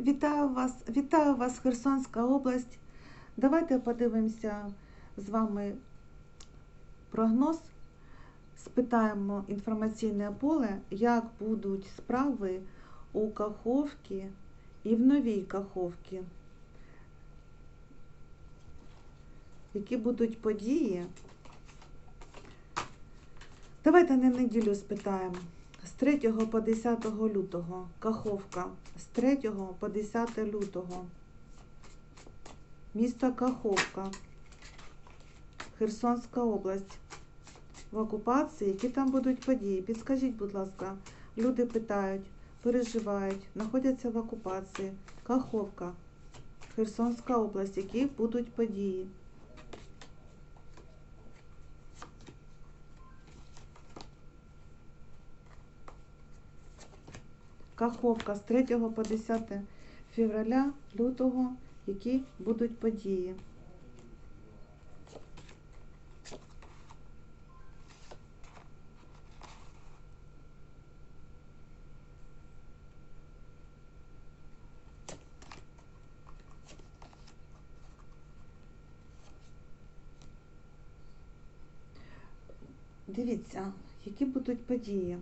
Вітаю вас, вітаю вас, Херсонська область. Давайте подивимося з вами прогноз. Спитаємо інформаційне поле, як будуть справи у Каховці і в новій Каховці. Які будуть події? Давайте на неділю спитаємо. З 3 по 10 лютого Каховка. З 3 по 10 лютого. Місто Каховка. Херсонська область. В окупації, які там будуть події? Підскажіть, будь ласка, люди питають, переживають, знаходяться в окупації. Каховка. Херсонська область, які будуть події? Каховка з 3 по 10 февраля, лютого, які будуть події. Дивіться, які будуть події.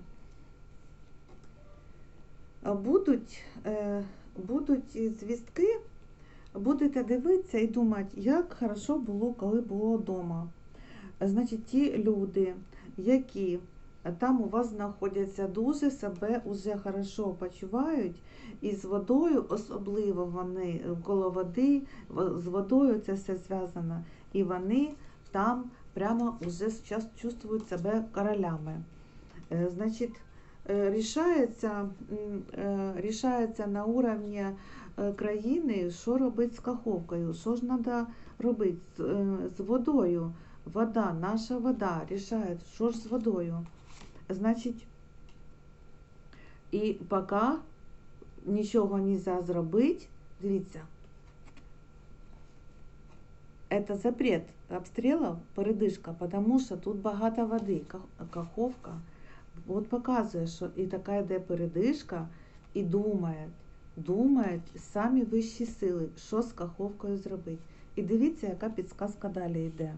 Будуть, е, будуть звістки, будете дивитися і думати, як хорошо було, коли було вдома. Значить, ті люди, які там у вас знаходяться, дуже себе уже хорошо почувають, і з водою особливо вони коло води, з водою це все зв'язано, і вони там прямо уже зараз чувствують себе королями. Е, Значить, рішається, м, е, рішається на уровні е, країни, що робити з каховкою, що ж треба робити з, е, водою. Вода, наша вода рішає, що ж з водою. Значить, і поки нічого не зробити, дивіться, это запрет обстрелов, передишка, потому що тут багато води, Ках- каховка. От показує, що і така йде передишка, і думає, думають самі вищі сили, що з каховкою зробити. І дивіться, яка підсказка далі йде.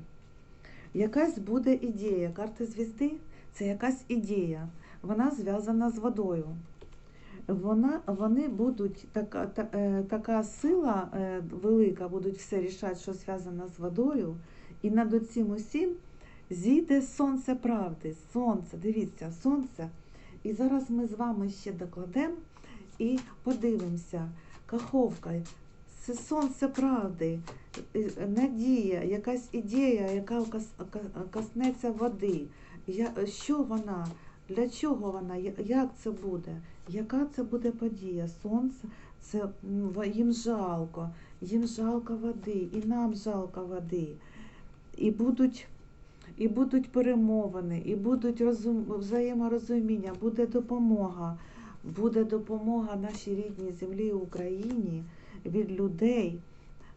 Якась буде ідея. Карта звізди це якась ідея. Вона зв'язана з водою. Вона, вони будуть така, та, е, така сила е, велика, будуть все рішати, що зв'язано з водою. І над цим усім зійде сонце правди. Сонце, дивіться, сонце. І зараз ми з вами ще докладемо і подивимося. Каховка, це сонце правди, е, надія, якась ідея, яка коснеться води. Я, що вона? Для чого вона? Як це буде? Яка це буде подія? Сонце, це їм жалко, їм жалко води, і нам жалко води. І будуть, і будуть перемовини, і будуть розум, взаєморозуміння, буде допомога. Буде допомога нашій рідній землі Україні від людей.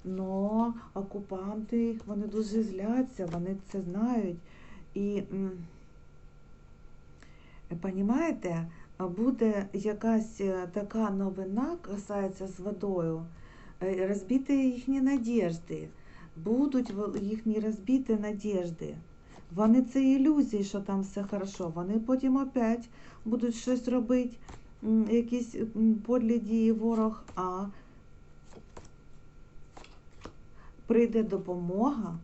Но окупанти вони дуже зляться, вони це знають. І м, Понімаєте, буде якась е, така новина, касається з водою, е, розбити їхні надіжди. Будуть їхні розбиті надіжди. Вони це ілюзії, що там все хорошо. Вони потім опять будуть щось робити, якісь подлі дії ворог, а прийде допомога.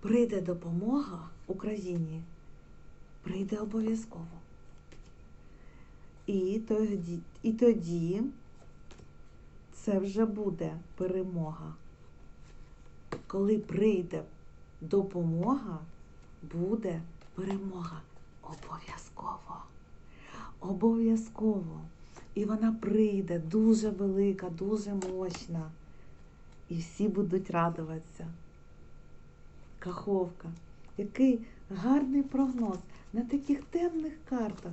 Прийде допомога Україні прийде обов'язково. І тоді, і тоді це вже буде перемога. Коли прийде допомога, буде перемога. Обов'язково. Обов'язково. І вона прийде дуже велика, дуже мощна. І всі будуть радуватися. Каховка. Який гарний прогноз на таких темних картах.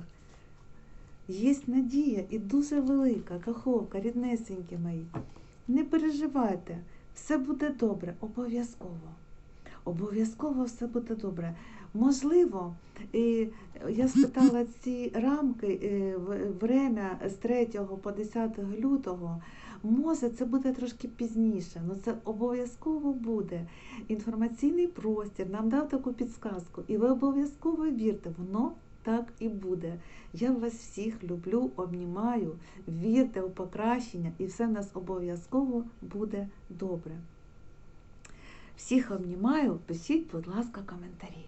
Є надія і дуже велика каховка, ріднесенькі мої. Не переживайте, все буде добре, обов'язково. Обов'язково все буде добре. Можливо, і я спитала ці рамки е, время з 3 по 10 лютого. Може, це буде трошки пізніше, але це обов'язково буде. Інформаційний простір нам дав таку підсказку, і ви обов'язково вірте, воно так і буде. Я вас всіх люблю, обнімаю, вірте у покращення, і все в нас обов'язково буде добре. Всіх обнімаю, пишіть, будь ласка, коментарі.